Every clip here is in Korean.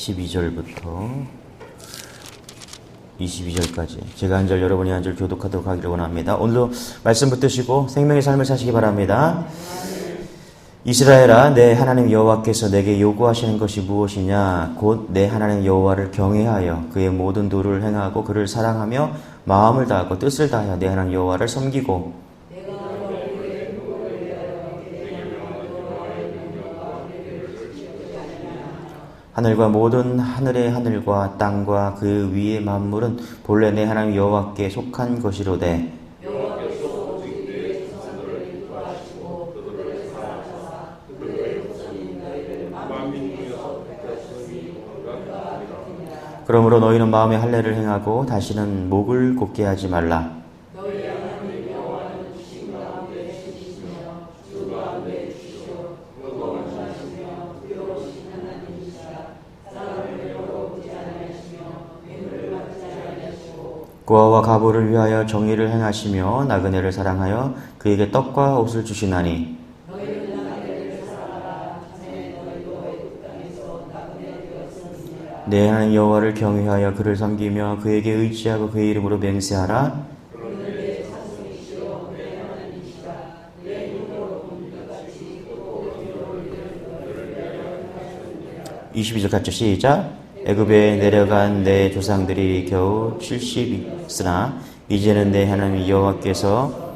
12절부터 22절까지 제가 한 절 여러분이 한 절 교독하도록 하기를 원합니다. 오늘도 말씀 붙드시고 생명의 삶을 사시기 바랍니다. 이스라엘아 내 하나님 여호와께서 내게 요구하시는 것이 무엇이냐 곧 내 하나님 여호와를 경외하여 그의 모든 도를 행하고 그를 사랑하며 마음을 다하고 뜻을 다하여 내 하나님 여호와를 섬기고 하늘과 모든 하늘의 하늘과 땅과 그 위의 만물은 본래 내 하나님 여호와께 속한 것이로되 그러므로 너희는 마음의 할례를 행하고 다시는 목을 곧게 하지 말라. 고아와 가부를 위하여 정의를 행하시며 나그네를 사랑하여 그에게 떡과 옷을 주시나니 내 하나님 여호와를 경외하여 그를 섬기며 그에게 의지하고 그의 이름으로 맹세하라. (22절) 같이 시작 애굽에 내려간 내 조상들이 겨우 70이 있으나 이제는 내 하나님 여호와께서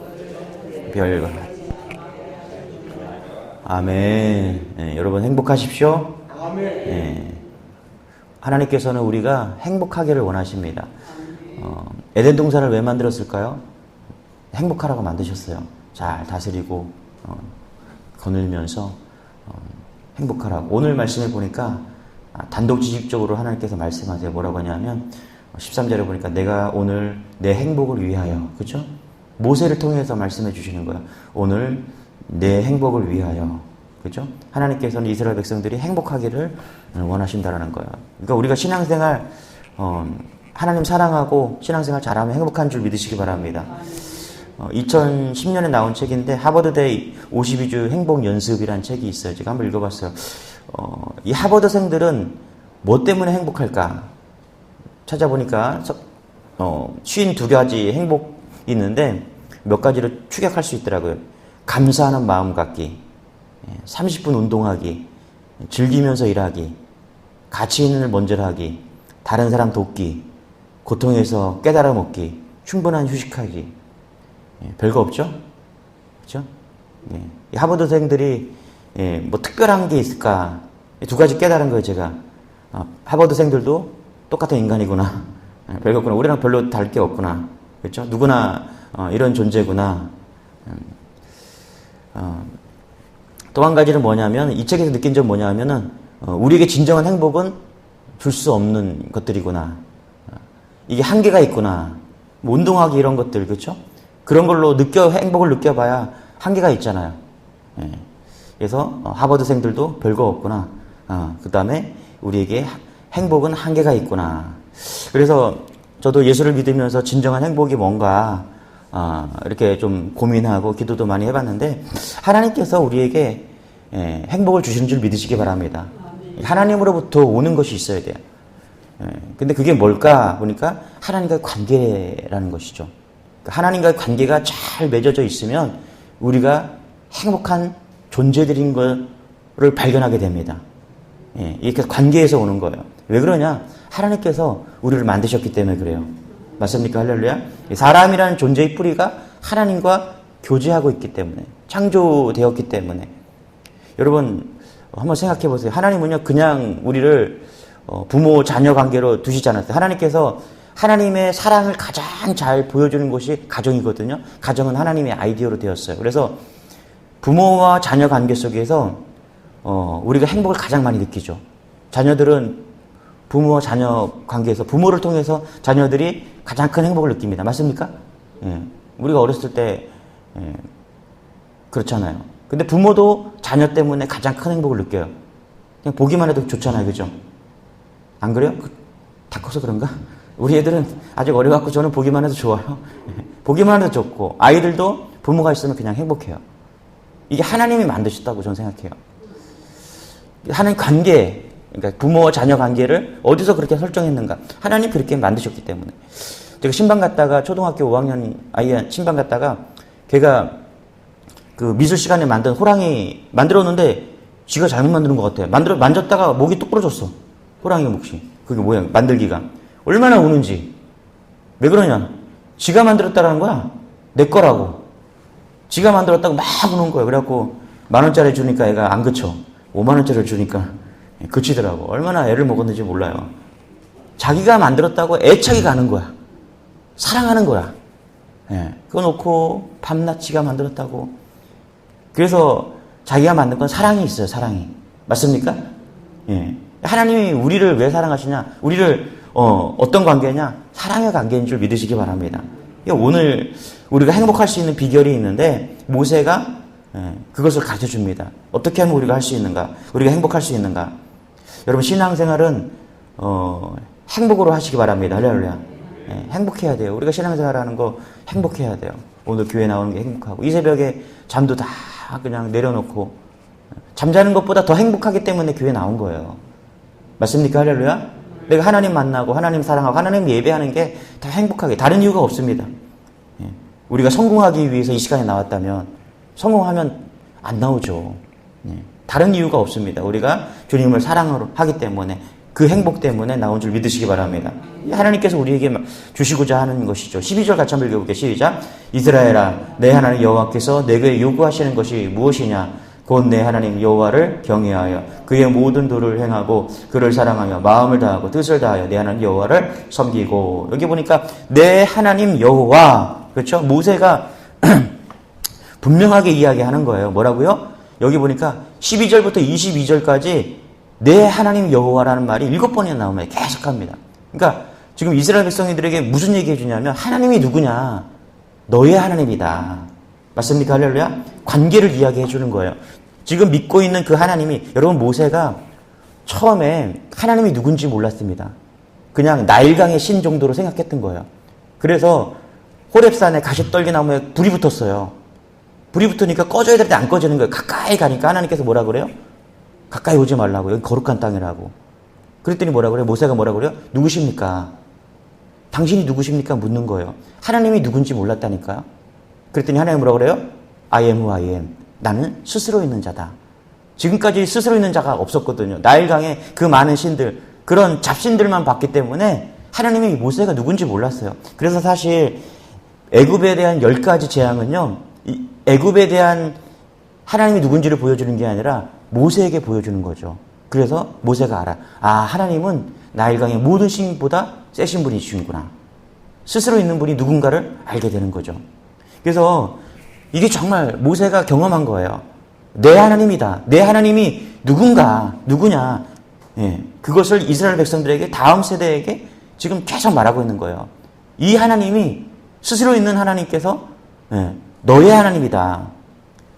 별거 아멘 네, 여러분 행복하십시오 아멘. 네. 하나님께서는 우리가 행복하기를 원하십니다. 어, 에덴 동산을 왜 만들었을까요? 행복하라고 만드셨어요. 잘 다스리고 어, 거늘면서 어, 행복하라고. 오늘 말씀을 보니까 아, 단독지식적으로 하나님께서 말씀하세요. 뭐라고 하냐면 13절에 보니까 내가 오늘 내 행복을 위하여 그죠? 모세를 통해서 말씀해 주시는 거야. 오늘 내 행복을 위하여 그죠? 하나님께서는 이스라엘 백성들이 행복하기를 원하신다라는 거예요. 그러니까 우리가 신앙생활 어, 하나님 사랑하고 신앙생활 잘하면 행복한 줄 믿으시기 바랍니다. 어, 2010년에 나온 책인데 하버드대 52주 행복 연습이라는 책이 있어요. 제가 한번 읽어봤어요. 어, 이 하버드생들은 뭐 때문에 행복할까? 찾아보니까 어, 52가지 행복이 있는데 몇 가지를 추격할 수 있더라고요. 감사하는 마음 갖기, 30분 운동하기, 즐기면서 일하기, 가치 있는 일 먼저 하기, 다른 사람 돕기, 고통에서 깨달아 먹기, 충분한 휴식하기. 예, 별거 없죠? 그죠? 예, 하버드생들이 예, 뭐 특별한 게 있을까? 두 가지 깨달은 거예요, 제가. 아, 하버드생들도 똑같은 인간이구나. 예, 별거 없구나. 우리랑 별로 다를 게 없구나. 그렇죠? 누구나 어, 이런 존재구나. 음, 어, 또한 가지는 뭐냐면 이 책에서 느낀 점 뭐냐면은 어, 우리에게 진정한 행복은 줄 수 없는 것들이구나. 어, 이게 한계가 있구나. 뭐 운동하기 이런 것들 그렇죠? 그런 걸로 느껴 행복을 느껴봐야 한계가 있잖아요. 예. 그래서 어, 하버드생들도 별거 없구나. 어, 그 다음에 우리에게 행복은 한계가 있구나. 그래서 저도 예수를 믿으면서 진정한 행복이 뭔가 어, 이렇게 좀 고민하고 기도도 많이 해봤는데 하나님께서 우리에게 예, 행복을 주시는 줄 믿으시기 바랍니다. 하나님으로부터 오는 것이 있어야 돼요. 예, 근데 그게 뭘까 보니까 하나님과의 관계라는 것이죠. 그러니까 하나님과의 관계가 잘 맺어져 있으면 우리가 행복한 존재들인 것을 발견하게 됩니다. 예, 이렇게 관계에서 오는 거예요. 왜 그러냐? 하나님께서 우리를 만드셨기 때문에 그래요. 맞습니까? 할렐루야? 사람이라는 존재의 뿌리가 하나님과 교제하고 있기 때문에, 창조되었기 때문에. 여러분, 한번 생각해 보세요. 하나님은요, 그냥 우리를 어, 부모, 자녀 관계로 두시지 않았어요. 하나님께서 하나님의 사랑을 가장 잘 보여주는 곳이 가정이거든요. 가정은 하나님의 아이디어로 되었어요. 그래서 부모와 자녀 관계 속에서 어, 우리가 행복을 가장 많이 느끼죠. 자녀들은 부모와 자녀 관계에서 부모를 통해서 자녀들이 가장 큰 행복을 느낍니다. 맞습니까? 예. 우리가 어렸을 때 예. 그렇잖아요. 근데 부모도 자녀 때문에 가장 큰 행복을 느껴요. 그냥 보기만 해도 좋잖아요. 그죠? 안 그래요? 그, 다 커서 그런가? 우리 애들은 아직 어려갖고 저는 보기만 해도 좋아요. 예. 보기만 해도 좋고 아이들도 부모가 있으면 그냥 행복해요. 이게 하나님이 만드셨다고 저는 생각해요. 하나님 관계 그러니까 부모와 자녀 관계를 어디서 그렇게 설정했는가? 하나님 그렇게 만드셨기 때문에. 제가 신방 갔다가 초등학교 5학년 아이 신방 갔다가 걔가 그 미술 시간에 만든 호랑이 만들었는데 지가 잘못 만드는 것 같아. 만들어 만졌다가 목이 뚝 부러졌어. 호랑이 몫이. 그게 뭐야? 만들기가 얼마나 우는지. 왜 그러냐? 지가 만들었다라는 거야. 내 거라고. 지가 만들었다고 막 우는 거야. 그래갖고 만 원짜리 주니까 애가 안 그쳐. 5만 원짜리를 주니까 그치더라고. 얼마나 애를 먹었는지 몰라요. 자기가 만들었다고 애착이 가는 거야. 사랑하는 거야. 예. 그거 놓고 밤낮 지가 만들었다고. 그래서 자기가 만든 건 사랑이 있어요. 사랑이. 맞습니까? 예. 하나님이 우리를 왜 사랑하시냐? 우리를 어, 어떤 관계냐? 사랑의 관계인 줄 믿으시기 바랍니다. 오늘 우리가 행복할 수 있는 비결이 있는데 모세가 예, 그것을 가르쳐 줍니다. 어떻게 하면 우리가 할 수 있는가? 우리가 행복할 수 있는가? 여러분 신앙생활은 어, 행복으로 하시기 바랍니다. 할렐루야. 예, 행복해야 돼요. 우리가 신앙생활하는 거 행복해야 돼요. 오늘 교회 나오는 게 행복하고 이 새벽에 잠도 다 그냥 내려놓고 잠자는 것보다 더 행복하기 때문에 교회 나온 거예요. 맞습니까? 할렐루야. 내가 하나님 만나고 하나님 사랑하고 하나님 예배하는 게더 행복하게 다른 이유가 없습니다. 예, 우리가 성공하기 위해서 이 시간에 나왔다면 성공하면 안 나오죠. 예, 다른 이유가 없습니다. 우리가 주님을 사랑하기 때문에 그 행복 때문에 나온 줄 믿으시기 바랍니다. 하나님께서 우리에게 주시고자 하는 것이죠. 12절 같이 한번 읽어볼게요. 시작. 이스라엘아, 내 하나님 여호와께서 내게 요구하시는 것이 무엇이냐? 곧 내 하나님 여호와를 경외하여 그의 모든 도를 행하고 그를 사랑하며 마음을 다하고 뜻을 다하여 내 하나님 여호와를 섬기고 여기 보니까 내 하나님 여호와 그렇죠? 모세가 분명하게 이야기하는 거예요. 뭐라고요? 여기 보니까 12절부터 22절까지 내 하나님 여호와라는 말이 일곱 번이나 나오면 계속합니다. 그러니까 지금 이스라엘 백성들에게 무슨 얘기해 주냐면 하나님이 누구냐? 너의 하나님이다. 맞습니까? 할렐루야? 관계를 이야기해 주는 거예요. 지금 믿고 있는 그 하나님이 여러분 모세가 처음에 하나님이 누군지 몰랐습니다. 그냥 나일강의 신 정도로 생각했던 거예요. 그래서 호랩산에 가시떨기 나무에 불이 붙었어요. 불이 붙으니까 꺼져야 될때안 꺼지는 거예요. 가까이 가니까 하나님께서 뭐라 그래요? 가까이 오지 말라고. 여기 거룩한 땅이라고. 그랬더니 뭐라 그래요? 모세가 뭐라 그래요? 누구십니까? 당신이 누구십니까? 묻는 거예요. 하나님이 누군지 몰랐다니까요. 그랬더니 하나님 뭐라 그래요? I am who I am. 나는 스스로 있는 자다. 지금까지 스스로 있는 자가 없었거든요. 나일강의 그 많은 신들, 그런 잡신들만 봤기 때문에 하나님이 모세가 누군지 몰랐어요. 그래서 사실 애굽에 대한 열 가지 재앙은요. 애굽에 대한 하나님이 누군지를 보여주는 게 아니라 모세에게 보여주는 거죠. 그래서 모세가 알아. 아, 하나님은 나일강의 모든 신보다 세신 분이시구나. 스스로 있는 분이 누군가를 알게 되는 거죠. 그래서 이게 정말 모세가 경험한 거예요. 내 하나님이다. 내 하나님이 누군가, 누구냐. 예, 그것을 이스라엘 백성들에게 다음 세대에게 지금 계속 말하고 있는 거예요. 이 하나님이 스스로 있는 하나님께서 예, 너의 하나님이다.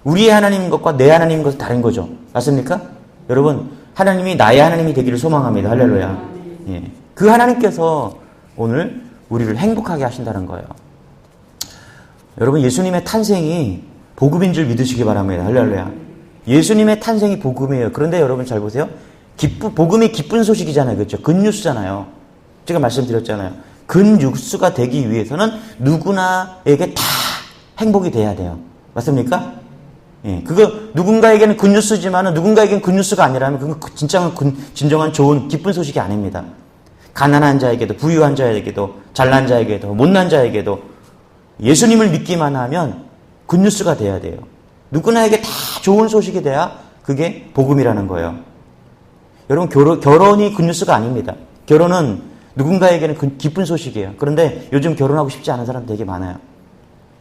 우리의 하나님인 것과 내 하나님인 것은 다른 거죠. 맞습니까? 여러분, 하나님이 나의 하나님이 되기를 소망합니다. 할렐루야. 예. 그 하나님께서 오늘 우리를 행복하게 하신다는 거예요. 여러분, 예수님의 탄생이 복음인 줄 믿으시기 바랍니다. 할렐루야. 예수님의 탄생이 복음이에요. 그런데 여러분 잘 보세요. 기쁘, 복음이 기쁜 소식이잖아요. 그렇죠? 근뉴스잖아요. 제가 말씀드렸잖아요. 근뉴스가 되기 위해서는 누구나에게 다 행복이 돼야 돼요. 맞습니까? 예, 그거 누군가에게는 굿뉴스지만 누군가에게는 굿뉴스가 아니라면 그건 진짜 진정한 좋은 기쁜 소식이 아닙니다. 가난한 자에게도 부유한 자에게도 잘난 자에게도 못난 자에게도 예수님을 믿기만 하면 굿뉴스가 돼야 돼요. 누구나에게 다 좋은 소식이 돼야 그게 복음이라는 거예요. 여러분 결혼, 결혼이 굿뉴스가 아닙니다. 결혼은 누군가에게는 기쁜 소식이에요. 그런데 요즘 결혼하고 싶지 않은 사람 되게 많아요.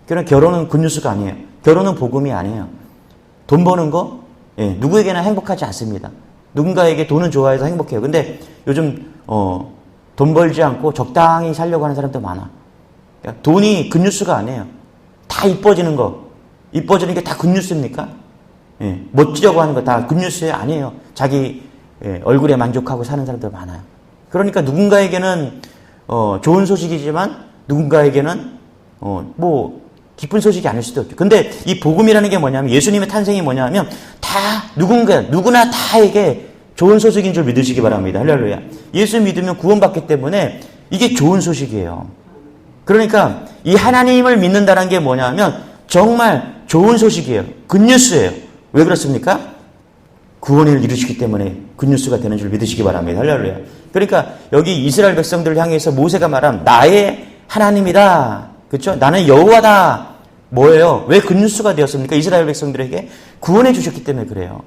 결혼, 결혼은 굿뉴스가 아니에요. 결혼은 복음이 아니에요. 돈 버는 거, 예, 누구에게나 행복하지 않습니다. 누군가에게 돈은 좋아해서 행복해요. 근데 요즘, 어, 돈 벌지 않고 적당히 살려고 하는 사람도 많아. 돈이 굿뉴스가 아니에요. 다 이뻐지는 거. 이뻐지는 게 다 굿뉴스입니까? 예, 멋지려고 하는 거 다 굿뉴스 아니에요. 자기 예, 얼굴에 만족하고 사는 사람들 많아요. 그러니까 누군가에게는 어, 좋은 소식이지만 누군가에게는 어, 뭐 기쁜 소식이 아닐 수도 있죠. 근데 이 복음이라는 게 뭐냐면 예수님의 탄생이 뭐냐면 다 누군가 누구나 다에게 좋은 소식인 줄 믿으시기 바랍니다. 할렐루야. 예수 믿으면 구원받기 때문에 이게 좋은 소식이에요. 그러니까 이 하나님을 믿는다는 게 뭐냐면 정말 좋은 소식이에요. 굿뉴스예요. 왜 그렇습니까? 구원을 이루시기 때문에 굿뉴스가 되는 줄 믿으시기 바랍니다. 할렐루야. 그러니까 여기 이스라엘 백성들을 향해서 모세가 말한 나의 하나님이다. 그렇죠? 나는 여호와다. 뭐예요? 왜 굿뉴스가 되었습니까? 이스라엘 백성들에게 구원해 주셨기 때문에 그래요.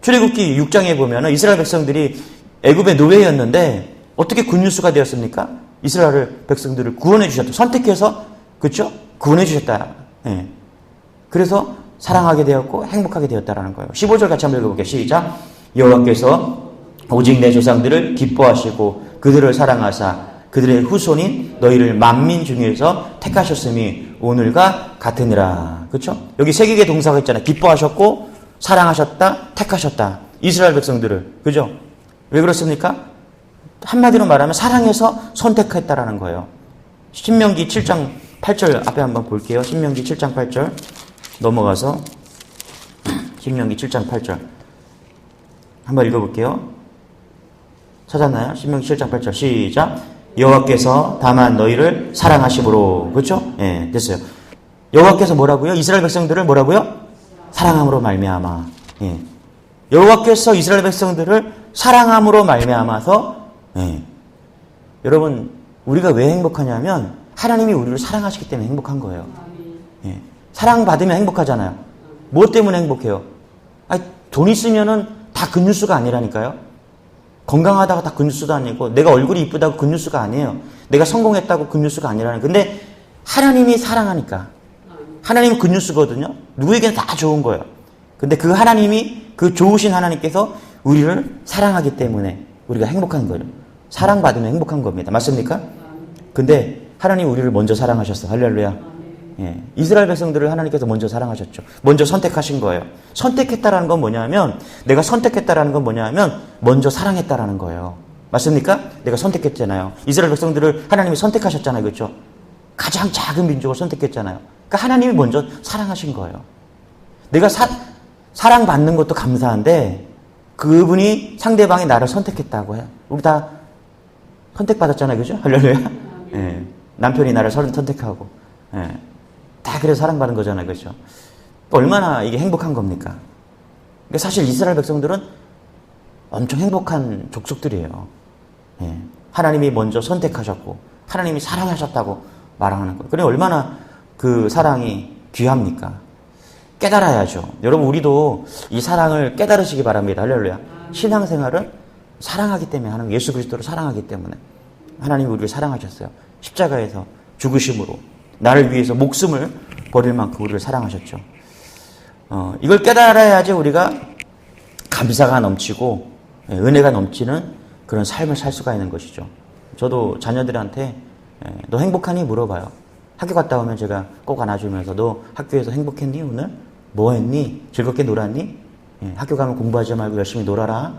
출애굽기 6장에 보면 이스라엘 백성들이 애굽의 노예였는데 어떻게 굿뉴스가 되었습니까? 이스라엘 백성들을 구원해 주셨다. 선택해서 그렇죠? 구원해 주셨다. 예. 그래서 사랑하게 되었고 행복하게 되었다라는 거예요. 15절 같이 한번 읽어볼게요. 시작. 여호와께서 오직 내 조상들을 기뻐하시고 그들을 사랑하사 그들의 후손인 너희를 만민 중에서 택하셨음이 오늘과 같으니라. 그렇죠? 여기 세 개의 동사가 있잖아요. 기뻐하셨고 사랑하셨다, 택하셨다. 이스라엘 백성들을. 그죠? 왜 그렇습니까? 한마디로 말하면 사랑해서 선택했다라는 거예요. 신명기 7장 8절 앞에 한번 볼게요. 신명기 7장 8절 넘어가서 신명기 7장 8절 한번 읽어볼게요. 찾았나요? 신명기 7장 8절 시작 여호와께서 다만 너희를 사랑하심으로 그렇죠? 예, 됐어요. 여호와께서 뭐라고요? 이스라엘 백성들을 뭐라고요? 사랑함으로 말미암아. 예. 여호와께서 이스라엘 백성들을 사랑함으로 말미암아서 예. 여러분 우리가 왜 행복하냐면 하나님이 우리를 사랑하시기 때문에 행복한 거예요. 예. 사랑받으면 행복하잖아요. 뭐 때문에 행복해요? 아니, 돈 있으면은 다 굿뉴스가 아니라니까요. 건강하다가 다 굿뉴스도 아니고 내가 얼굴이 이쁘다고 굿뉴스가 아니에요. 내가 성공했다고 굿뉴스가 아니라는 근데 하나님이 사랑하니까 하나님은 굿뉴스거든요. 누구에게는 다 좋은 거예요. 근데 그 하나님이 그 좋으신 하나님께서 우리를 사랑하기 때문에 우리가 행복한 거예요. 사랑받으면 행복한 겁니다. 맞습니까? 근데 하나님 우리를 먼저 사랑하셨어. 할렐루야. 예. 이스라엘 백성들을 하나님께서 먼저 사랑하셨죠. 먼저 선택하신 거예요. 선택했다라는 건 뭐냐면 내가 선택했다라는 건 뭐냐면 먼저 사랑했다라는 거예요. 맞습니까? 내가 선택했잖아요. 이스라엘 백성들을 하나님이 선택하셨잖아요. 그렇죠? 가장 작은 민족을 선택했잖아요. 그러니까 하나님이 먼저 사랑하신 거예요. 내가 사, 사랑받는 것도 감사한데 그분이 상대방이 나를 선택했다고 해요. 우리 다 선택받았잖아요. 그죠? 할렐루야. 예. 남편이 나를 선택하고. 예. 다 그래서 사랑받은 거잖아요. 그죠? 얼마나 이게 행복한 겁니까? 그러니까 사실 이스라엘 백성들은 엄청 행복한 족속들이에요. 예. 하나님이 먼저 선택하셨고, 하나님이 사랑하셨다고 말하는 거예요. 그래 얼마나 그 사랑이 귀합니까? 깨달아야죠. 여러분, 우리도 이 사랑을 깨달으시기 바랍니다. 할렐루야. 신앙생활은 사랑하기 때문에 하는 예수 그리스도를 사랑하기 때문에 하나님이 우리를 사랑하셨어요. 십자가에서 죽으심으로 나를 위해서 목숨을 버릴 만큼 우리를 사랑하셨죠. 어, 이걸 깨달아야지 우리가 감사가 넘치고 예, 은혜가 넘치는 그런 삶을 살 수가 있는 것이죠. 저도 자녀들한테 예, 너 행복하니 물어봐요. 학교 갔다 오면 제가 꼭 안아주면서 너 학교에서 행복했니 오늘? 뭐 했니? 즐겁게 놀았니? 예, 학교 가면 공부하지 말고 열심히 놀아라.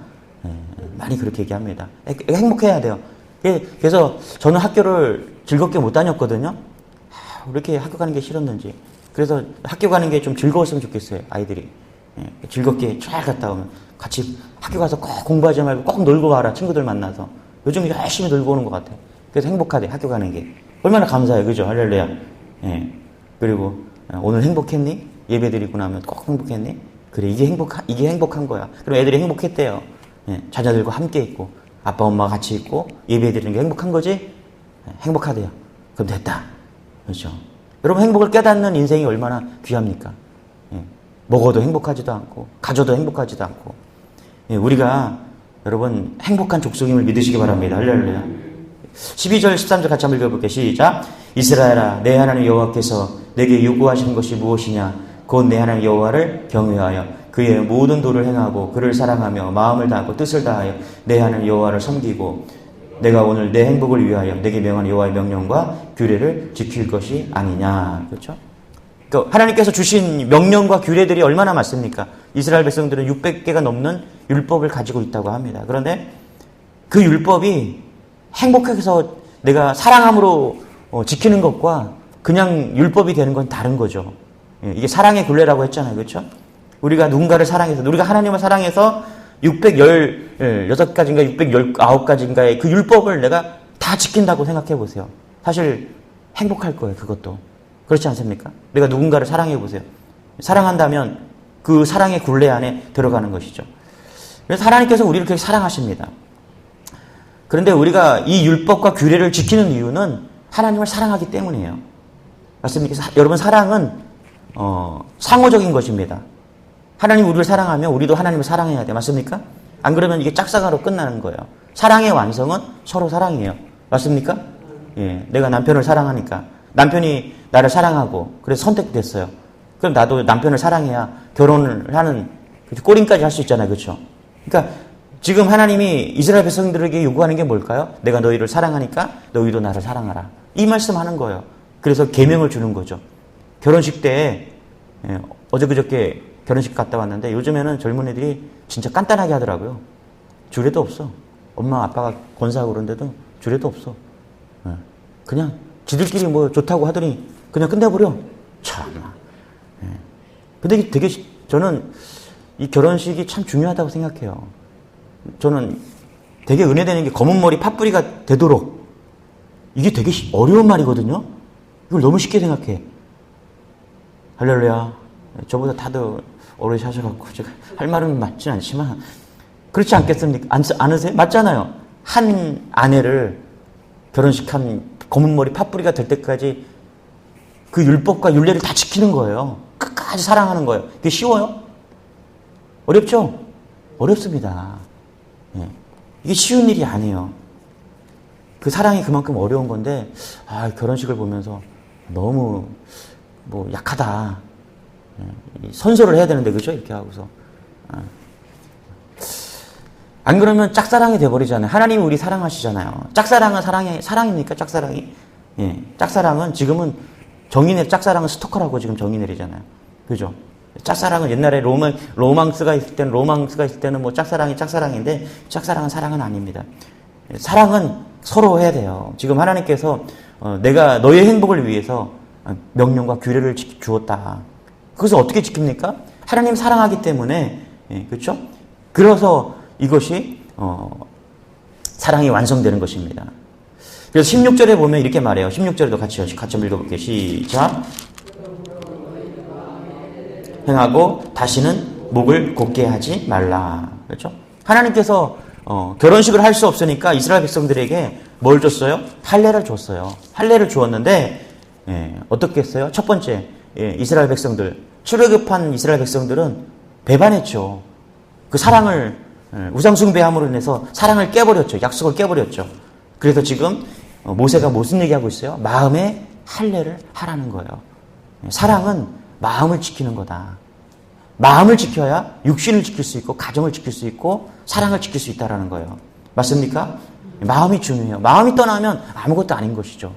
예, 많이 그렇게 얘기합니다. 예, 행복해야 돼요. 예, 그래서 저는 학교를 즐겁게 못 다녔거든요. 이렇게 학교 가는 게 싫었는지. 그래서 학교 가는 게 좀 즐거웠으면 좋겠어요, 아이들이. 예, 즐겁게 잘 갔다 오면 같이 학교 가서 꼭 공부하지 말고 꼭 놀고 와라, 친구들 만나서. 요즘 열심히 놀고 오는 것 같아요. 그래서 행복하대, 학교 가는 게. 얼마나 감사해요, 그죠? 할렐루야. 예. 그리고 어, 오늘 행복했니? 예배 드리고 나면 꼭 행복했니? 그래, 이게 행복, 이게 행복한 거야. 그럼 애들이 행복했대요. 예, 자녀들과 함께 있고, 아빠, 엄마 같이 있고, 예배 드리는 게 행복한 거지? 예, 행복하대요. 그럼 됐다. 그렇죠. 여러분, 행복을 깨닫는 인생이 얼마나 귀합니까? 예, 먹어도 행복하지도 않고, 가져도 행복하지도 않고, 예, 우리가 여러분, 행복한 족속임을 믿으시기 바랍니다. 할렐루야. 12절, 13절 같이 한번 읽어볼게요. 시작. 이스라엘아, 내 하나님 여호와께서 내게 요구하시는 것이 무엇이냐? 곧 내 하나님 여호와를 경외하여 그의 모든 도를 행하고 그를 사랑하며 마음을 다하고 뜻을 다하여 내 하나님 여호와를 섬기고 내가 오늘 내 행복을 위하여 내게 명한 여호와의 명령과 규례를 지킬 것이 아니냐. 그렇죠? 그 하나님께서 주신 명령과 규례들이 얼마나 많습니까? 이스라엘 백성들은 600개가 넘는 율법을 가지고 있다고 합니다. 그런데 그 율법이 행복해서 내가 사랑함으로 어, 지키는 것과 그냥 율법이 되는 건 다른 거죠. 예, 이게 사랑의 굴레라고 했잖아요. 그렇죠? 우리가 누군가를 사랑해서 우리가 하나님을 사랑해서 616가지인가 619가지인가의 그 율법을 내가 다 지킨다고 생각해 보세요. 사실 행복할 거예요, 그것도. 그렇지 않습니까? 내가 누군가를 사랑해 보세요. 사랑한다면 그 사랑의 굴레 안에 들어가는 것이죠. 그래서 하나님께서 우리를 그렇게 사랑하십니다. 그런데 우리가 이 율법과 규례를 지키는 이유는 하나님을 사랑하기 때문이에요. 맞습니까? 사- 여러분 사랑은 어, 상호적인 것입니다. 하나님 우리를 사랑하면 우리도 하나님을 사랑해야 돼. 맞습니까? 안 그러면 이게 짝사랑으로 끝나는 거예요. 사랑의 완성은 서로 사랑이에요. 맞습니까? 예, 내가 남편을 사랑하니까 남편이 나를 사랑하고 그래서 선택됐어요. 그럼 나도 남편을 사랑해야 결혼을 하는 그 꼬림까지 할 수 있잖아요. 그렇죠? 그러니까 지금 하나님이 이스라엘 백성들에게 요구하는 게 뭘까요? 내가 너희를 사랑하니까 너희도 나를 사랑하라. 이 말씀 하는 거예요. 그래서 계명을 주는 거죠. 결혼식 때 예, 어제 그저께 결혼식 갔다 왔는데 요즘에는 젊은 애들이 진짜 간단하게 하더라고요. 주례도 없어. 엄마 아빠가 권사하고 그러는데도 주례도 없어. 예, 그냥 지들끼리 뭐 좋다고 하더니 그냥 끝내버려. 참나. 예. 근데 이게 되게 시- 저는 이 결혼식이 참 중요하다고 생각해요. 저는 되게 은혜되는 게 검은 머리 팥뿌리가 되도록 이게 되게 시- 어려운 말이거든요. 이걸 너무 쉽게 생각해. 할렐루야. 저보다 다들 사셔갖고 제가 할 말은 맞진 않지만 그렇지 않겠습니까? 안, 않으세요? 맞잖아요. 한 아내를 결혼식 한 검은 머리 팥뿌리가 될 때까지 그 율법과 율례를 다 지키는 거예요. 끝까지 사랑하는 거예요. 그게 쉬워요? 어렵죠? 어렵습니다. 예. 이게 쉬운 일이 아니에요. 그 사랑이 그만큼 어려운 건데, 아, 결혼식을 보면서 너무 뭐 약하다. 예. 이 선서를 해야 되는데, 그죠? 이렇게 하고서. 아. 안 그러면 짝사랑이 돼버리잖아요. 하나님이 우리 사랑하시잖아요. 짝사랑은 사랑이, 사랑입니까? 짝사랑이? 예. 짝사랑은 지금은 정의 내, 짝사랑은 스토커라고 지금 정의 내리잖아요. 그죠? 짝사랑은 옛날에 로망, 로망스가 있을 때는, 로망스가 있을 때는 뭐 짝사랑이 짝사랑인데, 짝사랑은 사랑은 아닙니다. 사랑은 서로 해야 돼요. 지금 하나님께서 어, 내가 너의 행복을 위해서 어, 명령과 규례를 지- 주었다. 그것을 어떻게 지킵니까? 하나님 사랑하기 때문에 예, 그렇죠? 그래서 이것이 어, 사랑이 완성되는 것입니다. 그래서 16절에 보면 이렇게 말해요. 16절에도 같이 같이 읽어볼게요. 시작. 행하고 다시는 목을 곧게 하지 말라. 그렇죠? 하나님께서 어, 결혼식을 할 수 없으니까 이스라엘 백성들에게 뭘 줬어요? 할례를 줬어요. 할례를 주었는데 예, 어떻게 했어요? 첫 번째 예, 이스라엘 백성들 출애굽한 이스라엘 백성들은 배반했죠. 그 사랑을 예, 우상숭배함으로 인해서 사랑을 깨버렸죠. 약속을 깨버렸죠. 그래서 지금 어, 모세가 무슨 얘기하고 있어요? 마음의 할례를 하라는 거예요. 예, 사랑은 마음을 지키는 거다. 마음을 지켜야 육신을 지킬 수 있고 가정을 지킬 수 있고 사랑을 지킬 수 있다라는 거예요. 맞습니까? 마음이 중요해요. 마음이 떠나면 아무것도 아닌 것이죠.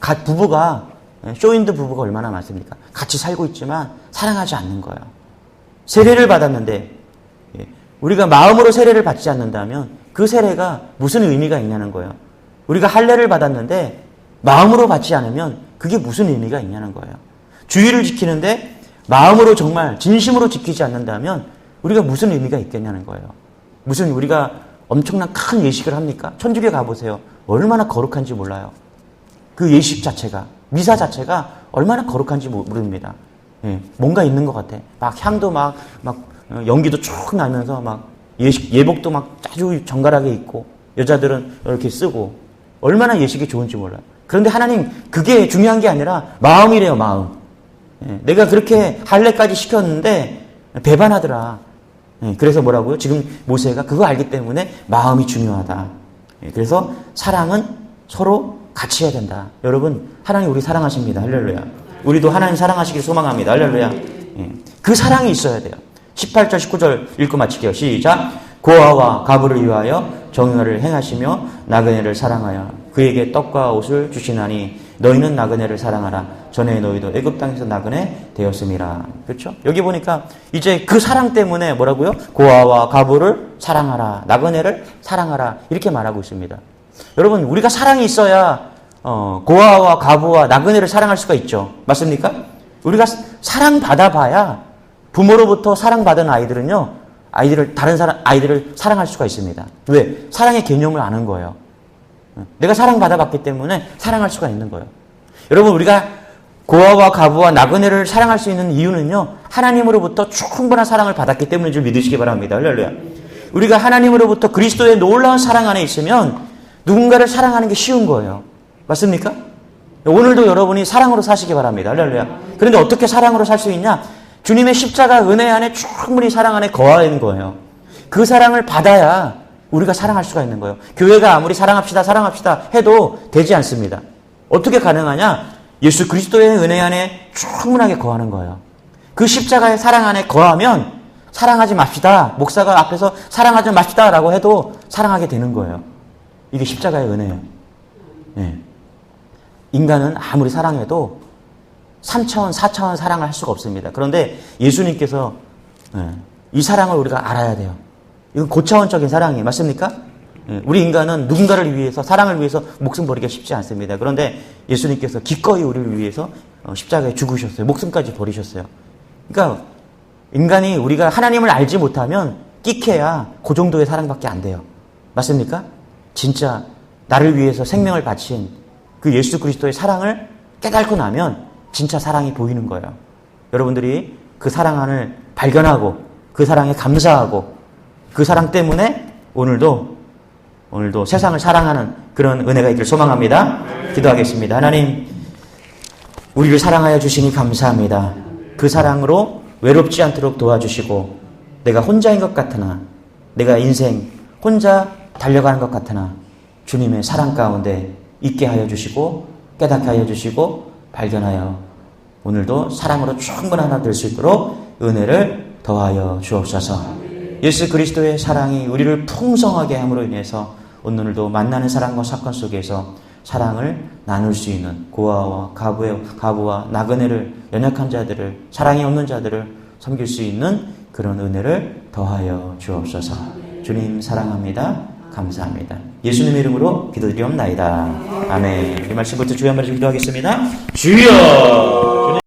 가- 부부가 쇼인드 부부가 얼마나 많습니까? 같이 살고 있지만 사랑하지 않는 거예요. 세례를 받았는데 예, 우리가 마음으로 세례를 받지 않는다면 그 세례가 무슨 의미가 있냐는 거예요. 우리가 할례를 받았는데 마음으로 받지 않으면 그게 무슨 의미가 있냐는 거예요. 주의를 지키는데 마음으로 정말 진심으로 지키지 않는다면 우리가 무슨 의미가 있겠냐는 거예요. 무슨 우리가 엄청난 큰 예식을 합니까? 천주교 가보세요. 얼마나 거룩한지 몰라요. 그 예식 자체가 미사 자체가 얼마나 거룩한지 모릅니다. 예, 뭔가 있는 것 같아. 막 향도 막막 어, 연기도 쭉 나면서 막 예식 예복도 막 아주 정갈하게 입고 여자들은 이렇게 쓰고 얼마나 예식이 좋은지 몰라요. 그런데 하나님 그게 중요한 게 아니라 마음이래요 마음. 예, 내가 그렇게 할례까지 시켰는데 배반하더라. 예, 그래서 뭐라고요? 지금 모세가 그거 알기 때문에 마음이 중요하다. 예, 그래서 사랑은 서로 같이 해야 된다. 여러분, 하나님 우리 사랑하십니다. 할렐루야. 우리도 하나님 사랑하시길 소망합니다. 할렐루야. 예, 그 사랑이 있어야 돼요. 18절, 19절 읽고 마칠게요. 시작. 고아와 가부를 위하여 정의를 행하시며 나그네를 사랑하여 그에게 떡과 옷을 주시나니 너희는 나그네를 사랑하라. 전에 너희도 애굽 땅에서 나그네 되었음이라. 그렇죠? 여기 보니까 이제 그 사랑 때문에 뭐라고요? 고아와 가부를 사랑하라. 나그네를 사랑하라. 이렇게 말하고 있습니다. 여러분, 우리가 사랑이 있어야 어, 고아와 가부와 나그네를 사랑할 수가 있죠. 맞습니까? 우리가 사랑 받아봐야 부모로부터 사랑받은 아이들은요, 아이들을 다른 사람 아이들을 사랑할 수가 있습니다. 왜? 사랑의 개념을 아는 거예요. 내가 사랑받아봤기 때문에 사랑할 수가 있는 거예요. 여러분 우리가 고아와 가부와 나그네를 사랑할 수 있는 이유는요. 하나님으로부터 충분한 사랑을 받았기 때문인 줄 믿으시기 바랍니다. 할렐루야. 우리가 하나님으로부터 그리스도의 놀라운 사랑 안에 있으면 누군가를 사랑하는 게 쉬운 거예요. 맞습니까? 오늘도 여러분이 사랑으로 사시기 바랍니다. 할렐루야. 그런데 어떻게 사랑으로 살 수 있냐? 주님의 십자가 은혜 안에 충분히 사랑 안에 거하는 거예요. 그 사랑을 받아야 우리가 사랑할 수가 있는 거예요. 교회가 아무리 사랑합시다, 사랑합시다 해도 되지 않습니다. 어떻게 가능하냐? 예수 그리스도의 은혜 안에 충분하게 거하는 거예요. 그 십자가의 사랑 안에 거하면 사랑하지 맙시다. 목사가 앞에서 사랑하지 맙시다. 라고 해도 사랑하게 되는 거예요. 이게 십자가의 은혜예요. 예. 인간은 아무리 사랑해도 3차원, 4차원 사랑을 할 수가 없습니다. 그런데 예수님께서 예, 이 사랑을 우리가 알아야 돼요. 이건 고차원적인 사랑이에요. 맞습니까? 예, 우리 인간은 누군가를 위해서, 사랑을 위해서 목숨 버리기가 쉽지 않습니다. 그런데 예수님께서 기꺼이 우리를 위해서 어, 십자가에 죽으셨어요. 목숨까지 버리셨어요. 그러니까 인간이 우리가 하나님을 알지 못하면 끼케야 그 정도의 사랑밖에 안 돼요. 맞습니까? 진짜 나를 위해서 생명을 바친 그 예수 그리스도의 사랑을 깨닫고 나면 진짜 사랑이 보이는 거예요. 여러분들이 그 사랑을 발견하고 그 사랑에 감사하고 그 사랑 때문에 오늘도 오늘도 세상을 사랑하는 그런 은혜가 있기를 소망합니다. 기도하겠습니다. 하나님 우리를 사랑하여 주시니 감사합니다. 그 사랑으로 외롭지 않도록 도와주시고 내가 혼자인 것 같으나 내가 인생 혼자 달려가는 것 같으나 주님의 사랑 가운데 있게 하여 주시고 깨닫게 하여 주시고 발견하여 오늘도 사랑으로 충분한 하나 될 수 있도록 은혜를 더하여 주옵소서. 예수 그리스도의 사랑이 우리를 풍성하게 함으로 인해서 오늘도 만나는 사랑과 사건 속에서 사랑을 나눌 수 있는 고아와 가부의, 가부와 나그네를 연약한 자들을 사랑이 없는 자들을 섬길 수 있는 그런 은혜를 더하여 주옵소서. 주님 사랑합니다. 감사합니다. 예수님 이름으로 기도드리옵나이다. 아멘. 이 말씀부터 주여 한번 기도하겠습니다. 주여!